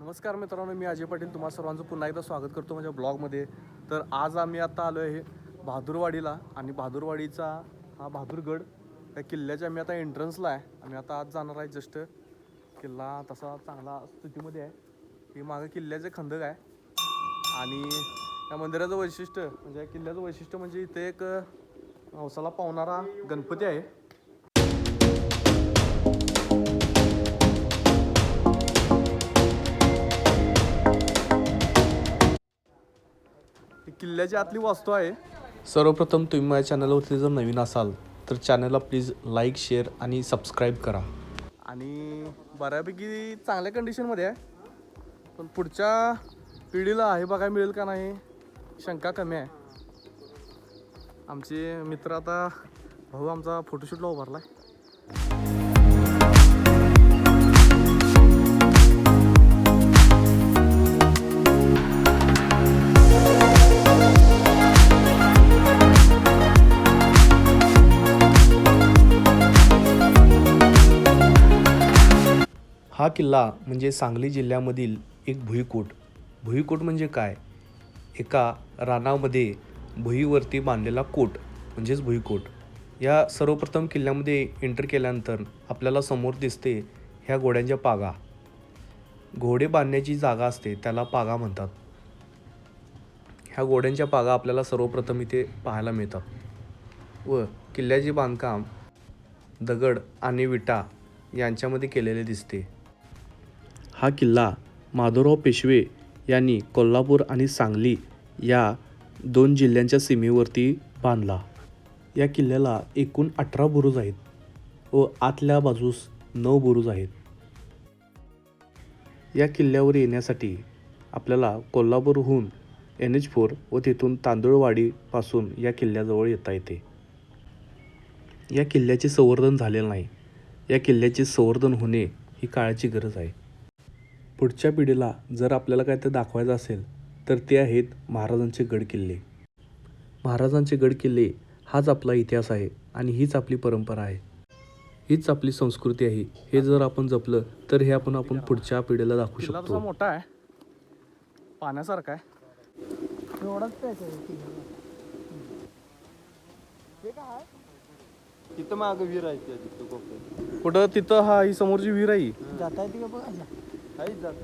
नमस्कार मित्रांनो मी अजय पाटील. तुम्हा सर्वांचं पुन्हा एकदा स्वागत करतो माझ्या ब्लॉगमध्ये. तर आज आम्ही आता आलो आहे बहादूरवाडीला आणि बहादूरवाडीचा हा बहादूरगड त्या किल्ल्याच्या आम्ही आता एंट्रन्सला आहे. आम्ही आता आज जाणार आहे जस्ट किल्ला तसा चांगला स्थितीमध्ये आहे. हे मागं किल्ल्याचे खंदक आहे. आणि या मंदिराचं वैशिष्ट्य म्हणजे या किल्ल्याचं वैशिष्ट्य म्हणजे इथे एक नवसाला पावणारा गणपती आहे. किल्ल्याची आतली वास्तू आहे. सर्वप्रथम तुम्ही माझ्या चॅनलवरती जर नवीन असाल तर चॅनलला प्लीज लाईक शेअर आणि सबस्क्राईब करा. आणि बऱ्यापैकी चांगल्या कंडिशनमध्ये आहे. पण पुढच्या पिढीला हे बघायला मिळेल का नाही शंका कमी आहे. आमचे मित्र आता भाऊ आमचा फोटोशूटला उभारला आहे किल्ला म्हणजे सांगली जिल्ह्यामधील एक भुईकोट. भुईकोट म्हणजे काय? एका रानामध्ये भुईवरती बांधलेला कोट म्हणजेच भुईकोट. या सर्वप्रथम किल्ल्यामध्ये एंटर केल्यानंतर आपल्याला समोर दिसते ह्या घोड्यांच्या पागा. घोडे बांधण्याची जागा असते त्याला पागा म्हणतात. ह्या घोड्यांच्या पागा आपल्याला सर्वप्रथम इथे पाहायला मिळतात. व किल्ल्याचे बांधकाम दगड आणि विटा यांच्यामध्ये केलेले दिसते. हा किल्ला माधवराव पेशवे यांनी कोल्हापूर आणि सांगली या दोन जिल्ह्यांच्या सीमेवरती बांधला. या किल्ल्याला एकूण अठरा बुरुज आहेत व आतल्या बाजूस नऊ बुरुज आहेत. या किल्ल्यावर येण्यासाठी आपल्याला कोल्हापूरहून एन एच फोर व तिथून तांदूळवाडीपासून या किल्ल्याजवळ येता येते. या किल्ल्याचे संवर्धन झालेलं नाही. या किल्ल्याचे संवर्धन होणे ही काळाची गरज आहे. पुढच्या पिढीला जर आपल्याला काय ते दाखवायचं असेल तर ते आहेत महाराजांचे गड किल्ले महाराजांचे गड किल्ले हाच आपला इतिहास आहे आणि हीच आपली परंपरा आहे. हीच आपली संस्कृती आहे. हे जर आपण जपलं तर हे आपण आपण पुढच्या पिढीला दाखवू शकतो. मोठा आहे. पाण्यासारखा आहे. तिथं मागं विहीर आहे कुठं? तिथं हा ही समोरची विहीर आहे. जाता येते का बघायला जात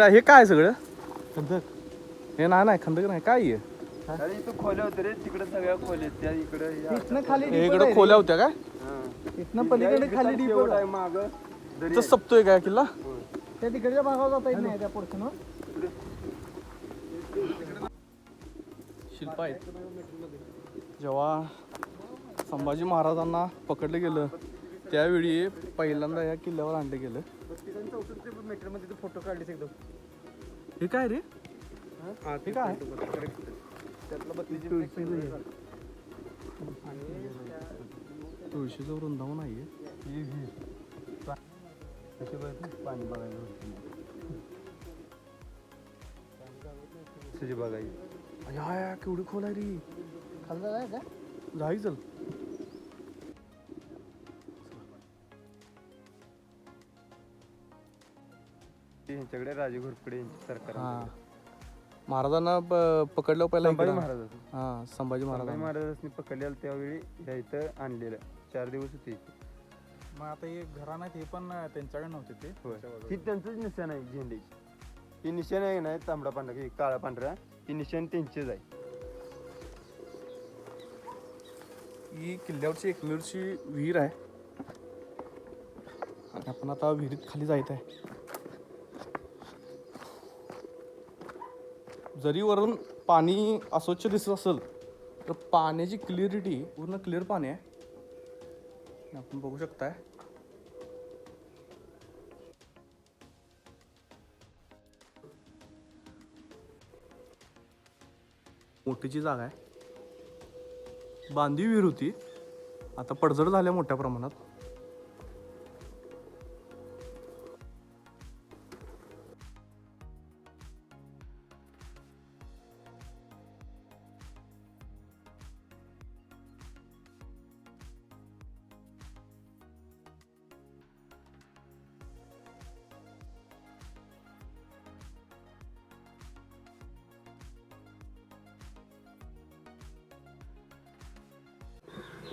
आहे हे काय सगळं? हे नाही नाही खंदक नाही काय आहे? अरे इथं खोल्या होत्या रे तिकडे सगळ्या खोल्या आहेत. त्या इकडे या- इथनं खाली हे deep इकडे आहे खोल्या होत्या काय? हा. इथनं पलीकडे खाली शेवट आहे. मागं. दरी इथं सपतोय काय किल्ला. त्या तिकडच्या भागावर जाता येत नाही त्या पोर्शनवर शिल्प आहेत. जेव्हा संभाजी महाराजांना पकडलं गेलं त्यावेळी पहिल्यांदा या किल्ल्यावर आणलं गेलं. मीटरमध्ये फोटो एकदम हे काय? रे हे. काय तुळशीचं वृंदावन आहे पाणी बघायला बघायची? केवढी खोल आहे रे. खाली जाय का? जाई चल. यांच्याकडे राजे घोरपडे यांची सरकार हा. महाराजांना प- पकडल्यावर पहिला संभाजी इकडं- महाराज हा संभाजी महाराज संभाजी महाराजांनी. पकडलेलं त्यावेळी या इथं आणलेलं. चार दिवस होते इथे. मग आता हे घराणं हे पण त्यांच्याकडे नव्हते ते. होय. ही त्यांचंच निशाण आहे झेंडेची ही निशाण आहे ना तांबडा पांढरा ही काळा पांढरा ही निशाण त्यांचीच आहे. ही किल्ल्यावरची एकमेवची विहीर आहे. आणि आपण आता विहिरीत खाली जायचं आहे. जरी वरून पाणी अस्वच्छ दिसत असेल तर पाण्याची क्लिअरिटी पूर्ण क्लिअर पाणी आहे. आपण बघू शकताय. मोठीची जागा आहे. बांधी विहीर होती. आता पडझड झाल्या मोठ्या प्रमाणात.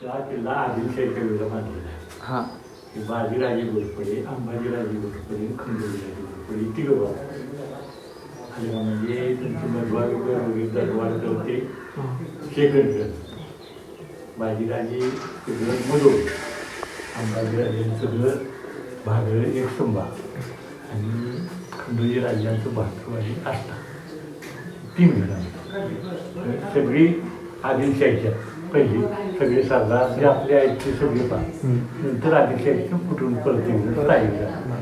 हा किल्ला आदिलशाहीच्या वेळेला बांधलेला आहे हां की बाजीराजे घोरपडे अंबाजीराजे घोरपडे खंडोजीराजे घोरपडे तिघं भाऊ आले का म्हणजे त्यांचे मधवार वगैरे दरबार करते शेकंडकर बाजीराजे सगळं मधो अंबाजीराजांचं सगळं भागळ एक संभा आणि खंडोजी राजांचं भाकर आणि आष्टा तीन घरांचं सगळी आदिलशाहीच्या पहिली सगळे सरदार जे आपले ते सगळे पा. नंतर आदिलशाहीचं कुठून परत एकदा स्थायिक झाला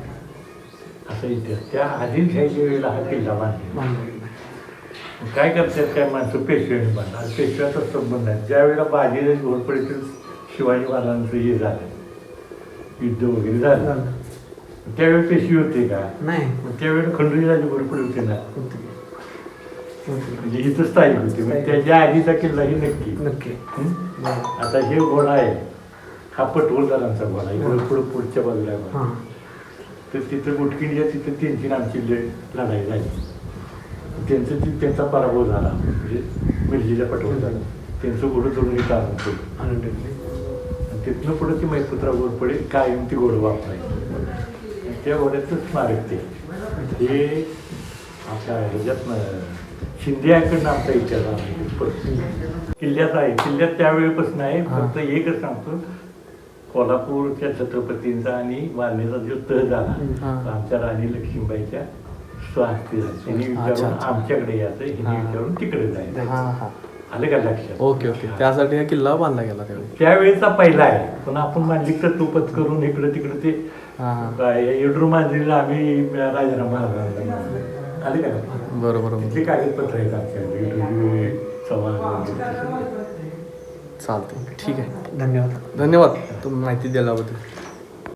असा इतिहास. त्या आदिलशाहीच्या वेळेला हा किल्ला बांधला काय करतात काय माणसं? पेशव्याने बांधला. पेशव्याचा संबंध आहे ज्या वेळेला बाजी घोरपडीतील शिवाजी महाराजांचं हे झालं. युद्ध वगैरे झालं. त्यावेळी पेशवी होते का? नाही. मग त्यावेळेला खंडोजीराजे घोरपडे होते ना. म्हणजे इथं स्थायिक होते. मग त्याच्या आधीचा किल्ला ही नक्की. नक्की? आता हे घोडा आहे. हा पटवर्धनांचा घोडा इकडं पुढं पुढच्या बाजूला घोडा. हां. तर तिथं गुटकिंडीच्या तिथं त्यांची आणि आमची लढ लढाई झाली. त्यांचं ती त्यांचा पराभव झाला. म्हणजे मिरजीच्या पटवर्धन त्यांचं घोडं आणून ठेवलं. आणि तिथनं पुढं ती मैपुत्रा घोरपडे कायम ती घोडं वापरायची. त्या घोड्याचं स्मारक ते. हे आपल्या ह्याच्यात शिंदे याकडनं आमचा इतिहास आहे. किल्ल्यात आहे. किल्ल्यात त्यावेळेपासून आहे. फक्त एकच सांगतो. कोल्हापूरच्या छत्रपतींचा आणि वारणेचा जो तह झाला. आमच्या राणी लक्ष्मीबाईच्या स्वास्थ्य विचारून. आमच्याकडे यायचं. हिने हां. विचारून तिकडे जायचं. आलं का लक्षात? Okay okay. त्यासाठी हा किल्ला बांधला गेला त्यावेळी. त्यावेळेचा पहिला आहे. पण आपण मांडलिक तर तुपच करून इकडे तिकडे ते येडरू मांजरीला आम्ही राजाराम महाराजांना आले का? बरोबर तिथले कागदपत्र आहेत आमच्याकडे येडरू चव्हाण वगैरे. चालते ठीक आहे. धन्यवाद. धन्यवाद. तुम्ही माहिती दिल्याबद्दल.